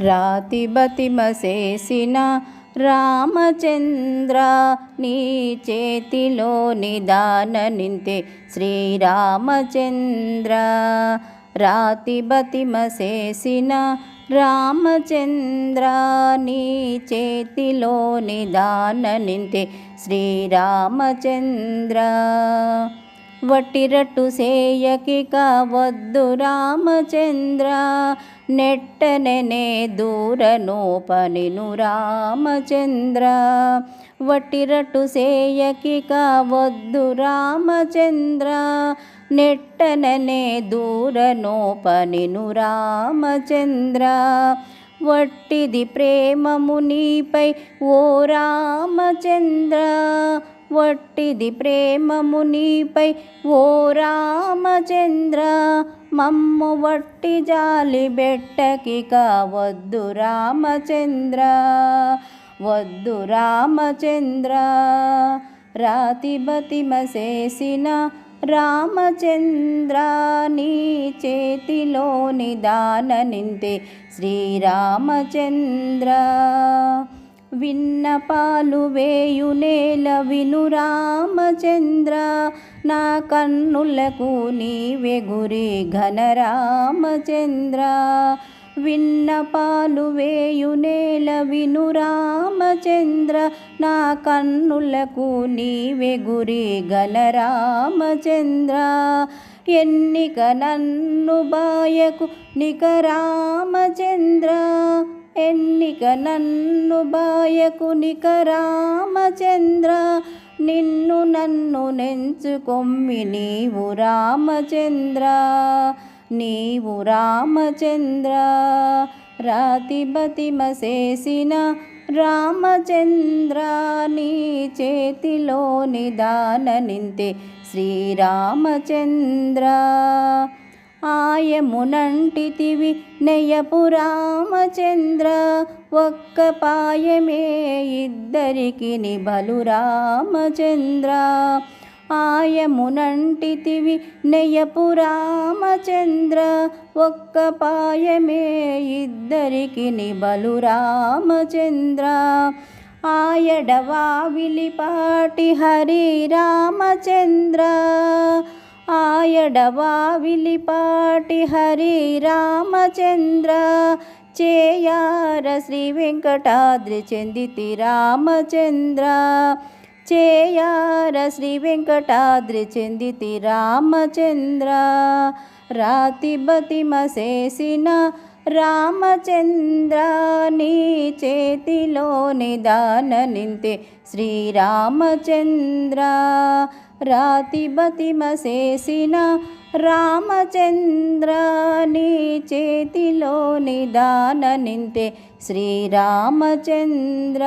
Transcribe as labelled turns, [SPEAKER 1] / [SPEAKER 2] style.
[SPEAKER 1] రాతి బతిమసేసిన రామచంద్ర నీ చేతిలో నిదాన నింతే శ్రీరామచంద్ర. రాతి బతిమసేసిన రామచంద్ర నీ చేతిలో నిదాన నింతే శ్రీరామచంద్ర. వట్టిరట్టు సేయకిక వద్దు రామచంద్ర. నెట్టనెనే దూరను పనిను రామచంద్ర. వట్టిరట్టు సేయకిక వద్దు రామచంద్ర. నెట్టననే దూరను పనిను రామచంద్ర. వట్టిది ప్రేమము నీపై ఓ రామచంద్ర. వట్టిది ప్రేమము నీపై. ఓ రామచంద్ర మమ్ము వట్టి జాలి బెట్టకి వద్దు రామచంద్ర. వద్దు రామచంద్ర రాతి బతిమ చేసిన రామచంద్ర నీ చేతిలోని దాననింతే శ్రీరామచంద్ర. విన్నపాలు వేయు నేల విను రామచంద్ర. నా కన్నులకు నీవెగురి ఘనరామచంద్ర విన్నపాలు వేయునేల విను రామచంద్ర. నా కన్నులకు నీవెగురి గురి ఎన్నిక నన్ను బాయకు నిక రామచంద్ర. ఎన్నిక నన్ను బాయకు నిక రామచంద్ర నిన్ను నన్ను నెంచుకొమ్మి నీవు రామచంద్ర నీవు రామచంద్ర. రాతి బతిమ చేసిన రామచంద్ర నీ చేతిలోని దాననింతే శ్రీరామచంద్ర. ఆయమునంటితివి నెయ్యపు రామచంద్ర ఒక్క పాయమే ఇద్దరికి నిబలు రామచంద్ర ఆయమునంటితివి నెయ్యపు రామచంద్ర ఒక్క పాయమే ఇద్దరికి నిబలు రామచంద్ర ఆయడవా విలిపాటి హరి రామచంద్ర ఆయడవా విలిపాటి హరి రామచంద్ర. చేయార శ్రీ వెంకటాద్రి చెందితి రామచంద్ర. చేయార శ్రీ వెంకటాద్రి చెందితి రామచంద్ర. రాతి బతిమ చేసిన రామచంద్ర నీ చేతిలోని దాన నింతే శ్రీరామచంద్ర రాతి బతిమ చేసిన రామచంద్ర నీ చేతిలో నిదాన నింతే శ్రీరామచంద్ర.